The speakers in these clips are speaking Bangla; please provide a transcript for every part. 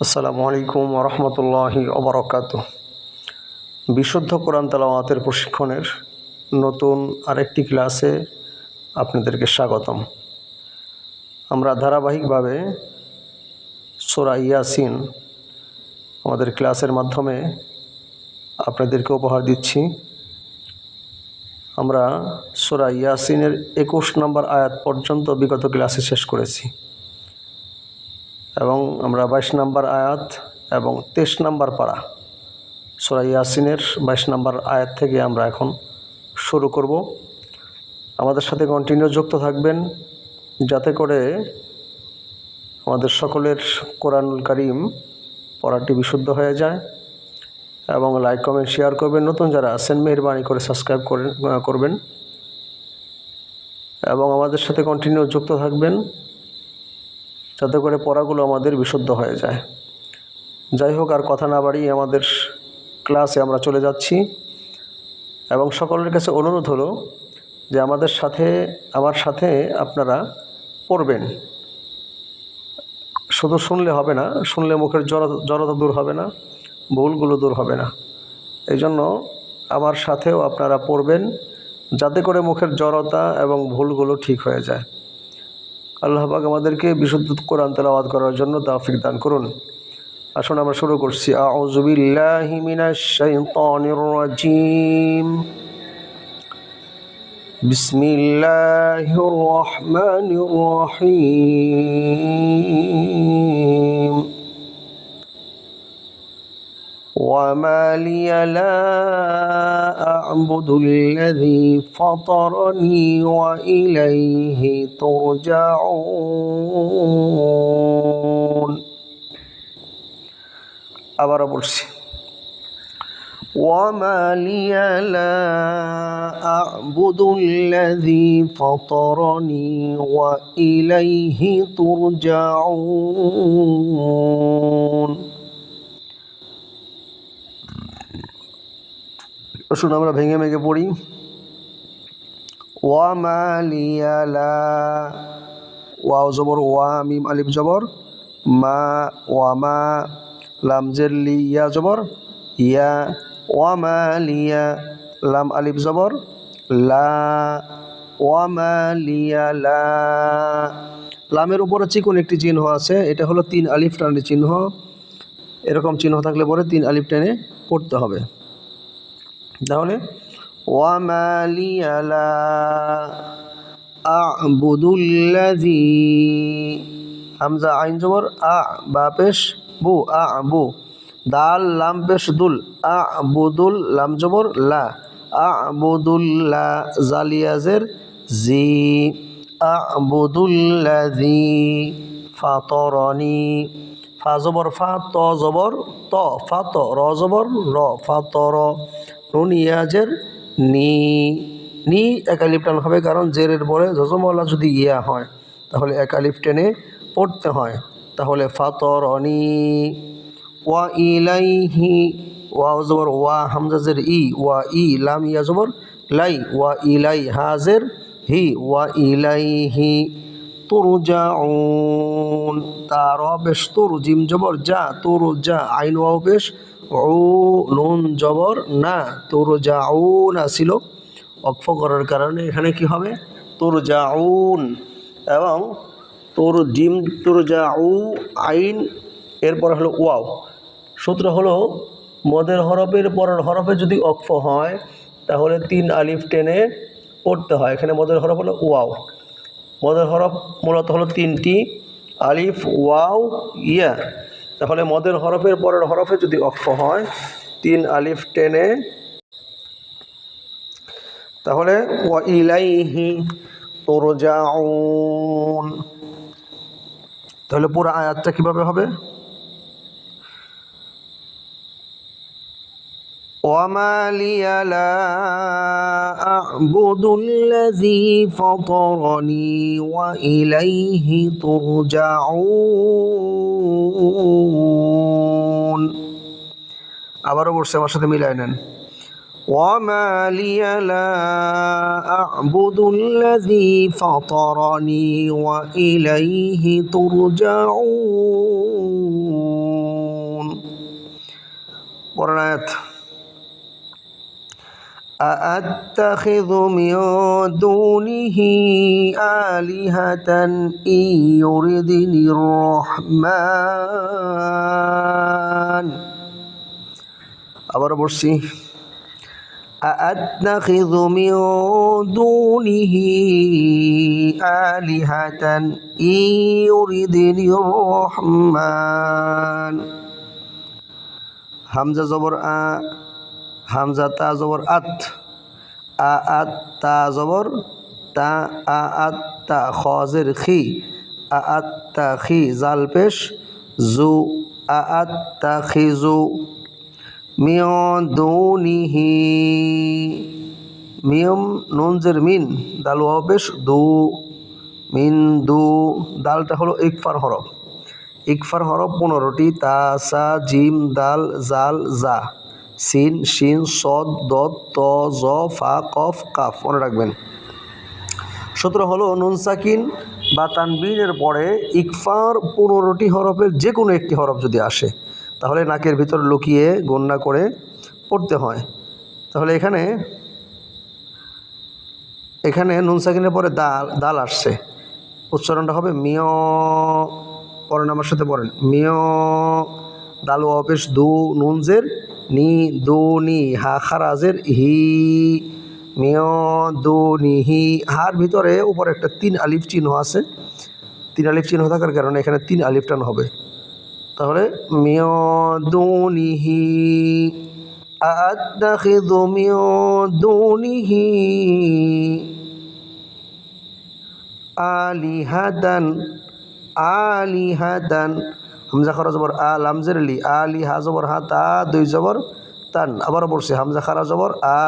আসসালামু আলাইকুম রহমতুল্লাহি ওবরকাত বিশুদ্ধ কোরআন তালাওয়াতের প্রশিক্ষণের নতুন আরেকটি ক্লাসে আপনাদেরকে স্বাগতম। আমরা ধারাবাহিকভাবে সোরা ইয়াসিন আমাদের ক্লাসের মাধ্যমে আপনাদেরকে উপহার দিচ্ছি। আমরা সোরা ইয়াসিনের একুশ নম্বর আয়াত পর্যন্ত বিগত ক্লাসে শেষ করেছি। এবং আমরা বাইশ নম্বর আয়াত এবং তেইশ নম্বর পাড়া সোরা ইয়াসিনের বাইশ নম্বর আয়াত থেকে আমরা এখন শুরু করব। আমাদের সাথে কন্টিনিউ যুক্ত থাকবেন যাতে করে আমাদের সকলের কোরআনুল করিম পড়াটি বিশুদ্ধ হয়ে যায় এবং লাইক কমেন্ট শেয়ার করবেন। নতুন যারা আছেন, মেহরবানি করে সাবস্ক্রাইব করেন করবেন। এবং আমাদের সাথে কন্টিনিউ যুক্ত থাকবেন। যাতে করে পড়াগুলো আমাদের বিশুদ্ধ হয়ে যায়। যাই হোক, আর কথা না বাড়িয়ে আমাদের ক্লাসে আমরা চলে যাচ্ছি। এবং সকলের কাছে অনুরোধ হলো যে আমাদের সাথে, আমার সাথে আপনারা পড়বেন। শুধু শুনলে হবে না, শুনলে মুখের জড়- জড়তা দূর হবে না, ভুলগুলো দূর হবে না। এই জন্য আমার সাথেও আপনারা পড়বেন, যাতে করে মুখের জড়তা এবং ভুলগুলো ঠিক হয়ে যায়। আল্লাহ পাক আমাদেরকে বিশুদ্ধ কোরআন তেলাওয়াত করার জন্য তাফিক দান করুন। আসুন আমরা শুরু করছি। আউযু বিল্লাহি মিনাশ শাইতানির রাজিম। বিসমিল্লাহির রহমানির রহিম। وما لي لا أعبد الذي فطرني وإليه ترجعون আবারও বলছি وما لي لا أعبد الذي فطرني وإليه ترجعون আসুন আমরা ভেঙে ভেঙে পড়ি। ওয়া মালিয়ালা ওয়াও জবর, ওয়া মিম আলিফ জবর। মা, ওয়া মা লাম জের লি ইয়া জবর। ইয়া, ওয়া মালিয়া লাম আলিফ জবর। লা, ওয়া মালিয়ালা লামের উপরে চিকন একটি চিহ্ন আছে, এটা হলো তিন আলিফ টানের চিহ্ন। এরকম চিহ্ন থাকলে পরে তিন আলিফ টেনে পড়তে হবে। তাহলে ওয়ামালিয়ালা আবুদুল্লাজি হামজা আইন জবর আ বা বু, আ বু, দাল, লাম, পেশ দুল, আ বুদুল লাম জবর লা, আ বুদুল্লা জালিয়াজের জি, আ বুদুল্লাজি ফাতরনি ফা জবর ফা ত জবর ত, ফা, ত, র জবর র, ফা, ত, র নুন ইয়াজের নি নি একালিপ টান হবে, কারণ জেরের পরে যজমলা যদি ইয়া হয়, তাহলে একালিপ টেনে পড়তে হয়। তাহলে ফা ত র নি ওয়া ইলাইহি, ওয়া জবর, ওয়া হামজাজের ই, ওয়া ই লাম ইয়া জবর, লাই, ওয়া ইলাই হাজের হি, ওয়া ইলাইহি তুরজাউন। তার বেশ তুর জিম জবর, যা তুর যা আইন ওয়াও বেশ ও নুন জবর, না তুর জাউন আসিল। অক্ষ করার কারণে এখানে কি হবে? তুর জাউন এবং তোর জিম তুর জাউ আইন, এরপর হলো ওয়াও। সূত্র হলো মদের হরফের পরের হরফে যদি অক্ষ হয়, তাহলে তিন আলিফ টেনে পড়তে হয়। এখানে মদের হরফ হলো ওয়াও। মদের হরফ মূলত হলো তিনটি, আলিফ, ওয়াও, ইয়া। তাহলে মদের হরফের পরের হরফে যদি অক্ষ হয় তিন আলিফ টেনে তাহলে ওয়া ইলাইহি তুরজাউন তাহলে পুরো আয়াতটা কিভাবে হবে وما لي لا أعبد الذي فطرني وإليه ترجعون আবারও বসছে আমার সাথে মিলাই নেন وما لي لا أعبد الذي فطرني وإليه ترجعون ورنات أأتخذ من دونه آلهة إن يردني الرحمن আবার বলছি أأتخذ من دونه آلهة إن يردني الرحمن হামজা জবর আ হামজা তা জবর আত, আ আত তা জবর, তা, আ আত তা খজের খি, আ আত তা খি জাল পেশ, জু, আ আত তা খি জু। মিয়ন দুনিহি, মিয়ম নুনজের মিন, দাল ওয়াও পেশ, দু, মিন দু, দালটা হলো ইকফার হরফ। ইকফার হরফ পনেরোটি, তা, সা, জিম, দাল, জাল, জা। সিন, শিন, সদ দত ত, জ, ফা, কফ, কাফ, মনে রাখবেন। সতেরো হলো, নুন সাকিন বা তানবিনের পরে ইকফার পনেরোটি হরফের যে কোনো একটি হরফ যদি আসে, তাহলে নাকের ভিতর লুকিয়ে গণ্যা করে পড়তে হয়। তাহলে এখানে এখানে নুন সাকিনের পরে দাল দাল আসছে। উচ্চারণটা হবে মিয় পরেন আমার সাথে পড়েন। মিয়, দাল অপেশ দু নুনজের নি দু নি হা খারাজের হি মিয় দু নি হি হার ভিতরে উপরে একটা তিন আলিফ চিহ্ন আছে তিন আলিফ চিহ্ন থাকার কারণে এখানে তিন আলিফ টান হবে তাহলে মিয় দু নিহি أتخذ من دونه আলিহাদান আলিহাদান হামজা খারা জবর আ লামজের লি আলি হা জবর হা, তা দুই জবর তান। আবার পড়ছে হামজা খারা জবর, আ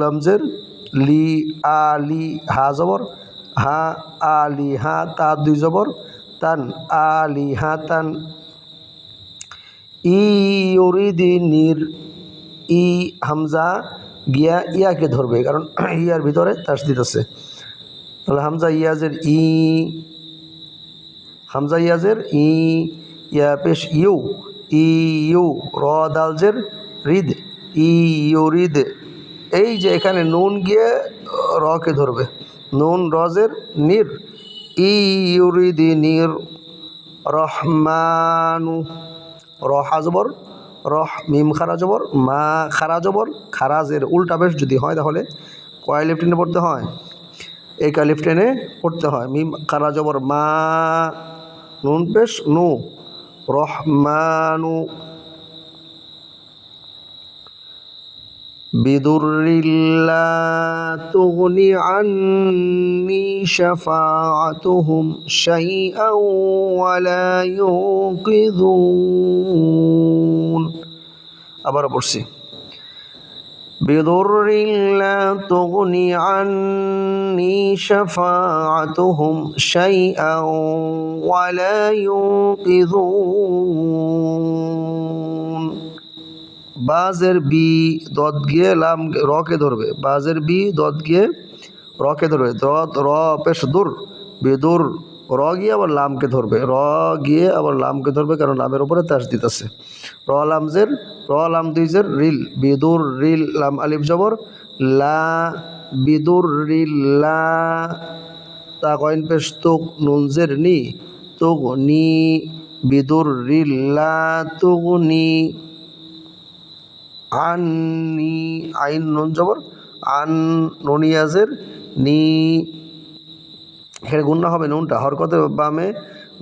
লামজের লি আলি হা জবর, হা আলি হা, তা দুই জবর তান। আলি হা তান। ইউরিদি নির ই হামজা গিয়া ইয়াকে ধরবে, কারণ ইয়ার ভিতরে তাসদিদ আছে তাহলে হামজা ইয়াজের ই হামজা ইয়াজের, ই, ইয়া পেশ, ইউ, ই, ইউ, র দালজের রিদ, ই, ইউ, রিদ। এই যে এখানে নুন গিয়ে রকে ধরবে? নুন রজের নির। ই ইউরিদি নির। রহমানু রহা জবর। রহ, মিম, খারা, জবর। মা, খারা, জবর। খারাজের উল্টা বেশ যদি হয় তাহলে, কয় লিফটেনে পড়তে হয়? এই কালিফ টেনে পড়তে হয়। মিম, খারা, জবর, মা নুন পেশ নু রহমানু بدر لا تغني عني شفاعتهم شيئا ولا ينقذون আবার পড়ছি بضر لا تغني عني شفاعتهم شيئا ولا ينقذون বাজের বি দত গিয়ে লাম রকে ধরবে বাজের বি দত গিয়ে রকে ধরবে দত র পেশ দূর বেদুর র গিয়ে আবার লামকে ধরবে। র গিয়ে আবার লামকে ধরবে কারণ লামের উপরে তাস দিতেছে র লামজের র লাম দুইজের রিল, বিদুর, রিল, লাম, আলিফ জবর, লা, বিদুর, রিল, লা, তা কয়েন পেশ তুক নুনজের নি তুক নি, বিদুর, রিল, লা তুক নি আননি আইন, নুন জবর, আন ননিয়াজের নি এখানে গুন্না হবে নুনটা। হরকতের বামে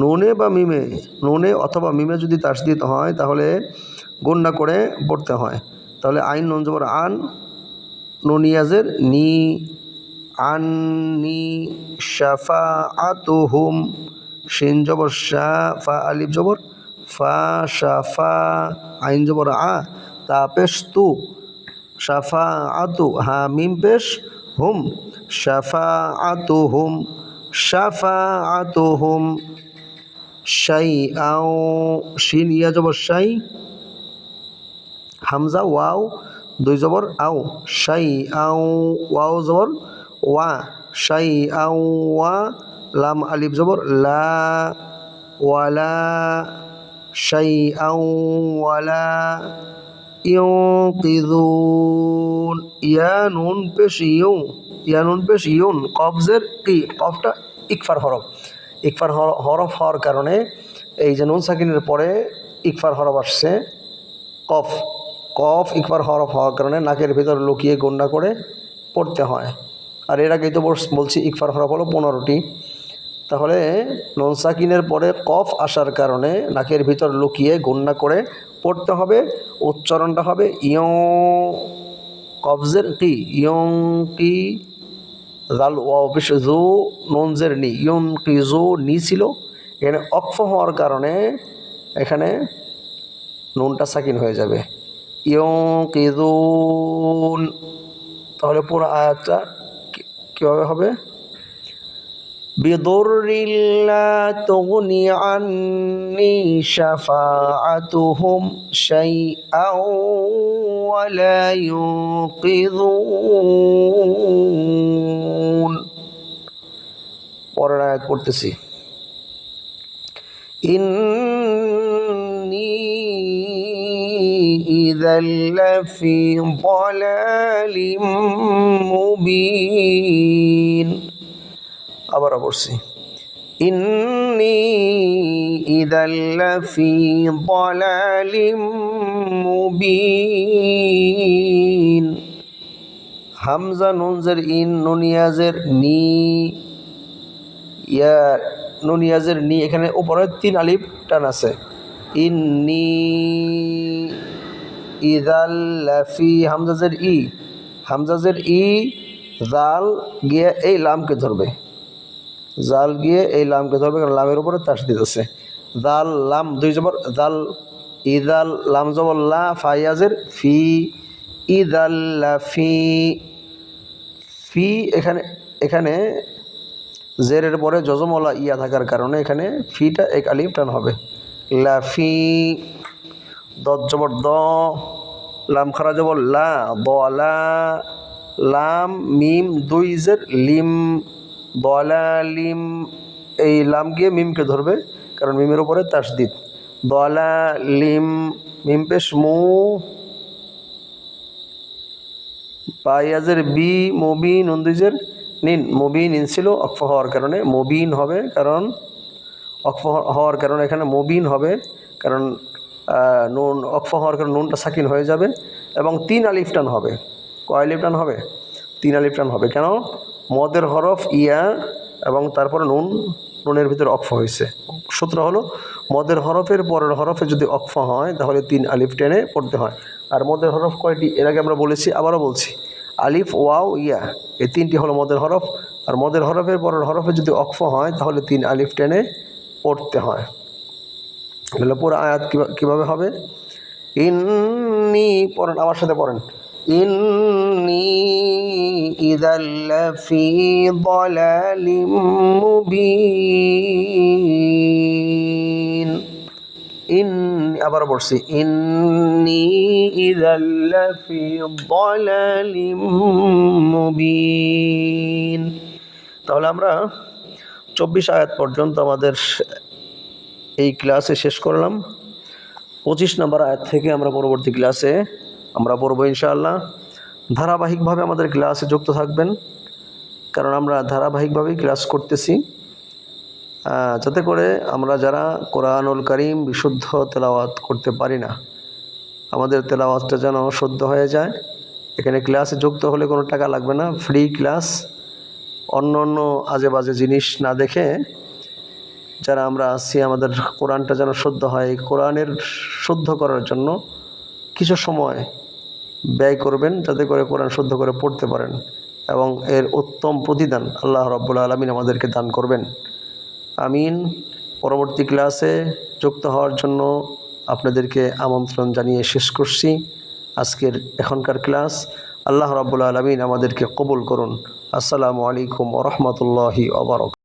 নুনে বা মিমে, নুনে অথবা মিমে যদি তাস দিতে হয়, তাহলে গুন্না করে পড়তে হয়। তাহলে আইন নুন জবর আন, নুনিয়াজের নি, আননি শাফা আতুহুম শিন জবর শা, ফা, আলিফ জবর, ফা শাফা আইন জবর আ, তা পেশ তু সাফা আতু হা, মিম পেশ, হুম সাফা আতু হুম সাফাআতুহুম শাইআও শিন ইয়া জবর শাই, হামজা, ওয়াও, দুই জবর, আও শাই আও ওয়াও জবর, ওয়া শাই আও ওয়া, লাম, আলিফ জবর, লা, ওয়ালা শাই আও ওয়ালা ইউকিদুন ইয়া নুন পেশ ইউ ইয়া নুন পেশ ইউন কবজের কি, কফটা ইকফার হরফ। ইকফার হর- হরফ হওয়ার কারণে এই যে নুন সাকিনের পরে ইকফার হরফ আসছে, কফ। কফ ইকফার হরফ হওয়ার কারণে নাকের ভিতর লুকিয়ে গন্ডা করে পড়তে হয়। আর এর আগেই তো বলছি ইকফার হরফ হলো পনেরোটি। তাহলে নুন সাকিনের পরে কফ আসার কারণে নাকের ভিতর লুকিয়ে গন্ডা করে পড়তে হবে। উচ্চারণটা হবে ইয়ং কবজের কি? ইয়ং কি? জাল ওয়াফিস জু ননজের নি ইউন কি জু নি ছিল, এখানে অক্ষ হওয়ার কারণে এখানে নুনটা সাকিন হয়ে যাবে। ইয়ং তাহলে পুরো আয়াতটা কীভাবে হবে? بضر لا تغني عني شفاعتهم شيئا ولا ينقذون পরের আয়াত পড়তেছি إني إذا لفي ضلال مبين আবারও পড়ছি। ইন্নি ইদাল্লাফি বলালিম মুবিন। হামজা নুনজের ইন নুনিয়াজের নি ইয়ার নুনিয়াজের নি, এখানে উপরে তিন আলিফ টান আছে। ইন্নি ইদাল্লাফি হামজাজের ই হামজাজের ই জাল গিয়ে এই লামকে ধরবে। জাল গিয়ে এই লামকে ধরবে কারণ লামের উপরে তাস দিতেছে। জাল, লাম দুই জবর, জাল, ইদাল, লাম জবর, লা ফাইয়াজের ফি, ইদাল লাফি ফি এখানে এখানে জেরের পরে যজমলা ইয়া থাকার কারণে এখানে ফিটা এক আলিফ টান হবে। লাফি দত জবর, দ, লাম খারা জবর, লা, দ, লা, লাম, মিম, দুই জের, লিম দলা লিম এই লাম গিয়ে মিমকে ধরবে, কারণ মিমের উপরে তাসদিদ। দলা লিম মিম পেশ মু, পাইয়াজের বি, মুবিন উন্দিজের নিন। মুবিন ইন ছিল অক্ফ হওয়ার কারণে। মুবিন হবে কারণ, অক্ফ হওয়ার কারণে এখানে মুবিন হবে, কারণ নুন, অক্ফ হওয়ার কারণে নুনটা সাকিন হয়ে যাবে। এবং তিন আলিফ টান হবে। কয় আলিফ টান হবে? তিন আলিফ টান হবে। কেন? মদের হরফ, ইয়া এবং তারপরে নুন, নুনের ভিতরে অক্ফ হয়েছে। সূত্র হলো, মদের হরফের পরের হরফে যদি অক্ফ হয়, তাহলে তিন আলিফ টেনে পড়তে হয়। আর মদের হরফ কয়টি? এর আগে আমরা বলেছি, আবারও বলছি, আলিফ, ওয়াও, ইয়া। এই তিনটি হলো মদের হরফ। আর মদের হরফের পরের হরফে যদি অক্ফ হয়, তাহলে তিন আলিফ টেনে পড়তে হয়। পুরো আয়াত কিভা- কীভাবে হবে? ইন্নি পড়েন, আমার সাথে পড়েন। ইন্নি ইদাল্লাফি ضلالٍ মুবিন ইন আবার পড়ছি ইন্নি ইদাল্লাফি ضلالٍ মুবিন তাহলে আমরা চব্বিশ আয়াত পর্যন্ত আমাদের এই ক্লাসে শেষ করলাম পঁচিশ নম্বর আয়াত থেকে আমরা পরবর্তী ক্লাসে আমরা পড়ব ইনশাআল্লাহ। ধারাবাহিকভাবে আমাদের ক্লাসে যুক্ত থাকবেন, কারণ আমরা ধারাবাহিকভাবেই ক্লাস করতেছি। যাতে করে আমরা যারা কোরআনুল করিম বিশুদ্ধ তেলাওয়াত করতে পারি না, আমাদের তেলাওয়াতটা যেন শুদ্ধ হয়ে যায়। এখানে ক্লাসে যুক্ত হলে কোনো টাকা লাগবে না, ফ্রি ক্লাস। অন্য অন্য আজে বাজে জিনিস না দেখে যারা আমরা আছি, আমাদের কোরআনটা যেন শুদ্ধ হয়। কোরআনের শুদ্ধ করার জন্য কিছু সময় ব্যয় করবেন যাতে করে কোরআন শুদ্ধ করে পড়তে পারেন এবং এর উত্তম প্রতিদান আল্লাহ রব্বুল আলমিন আমাদেরকে দান করবেন। আমিন। পরবর্তী ক্লাসে যুক্ত হওয়ার জন্য আপনাদেরকে আমন্ত্রণ জানিয়ে শেষ করছি। আজকের এখনকার ক্লাস আল্লাহ রব্বুল আলমিন আমাদেরকে কবুল করুন। আসসালামু আলাইকুম রহমতুল্লাহি ওবরক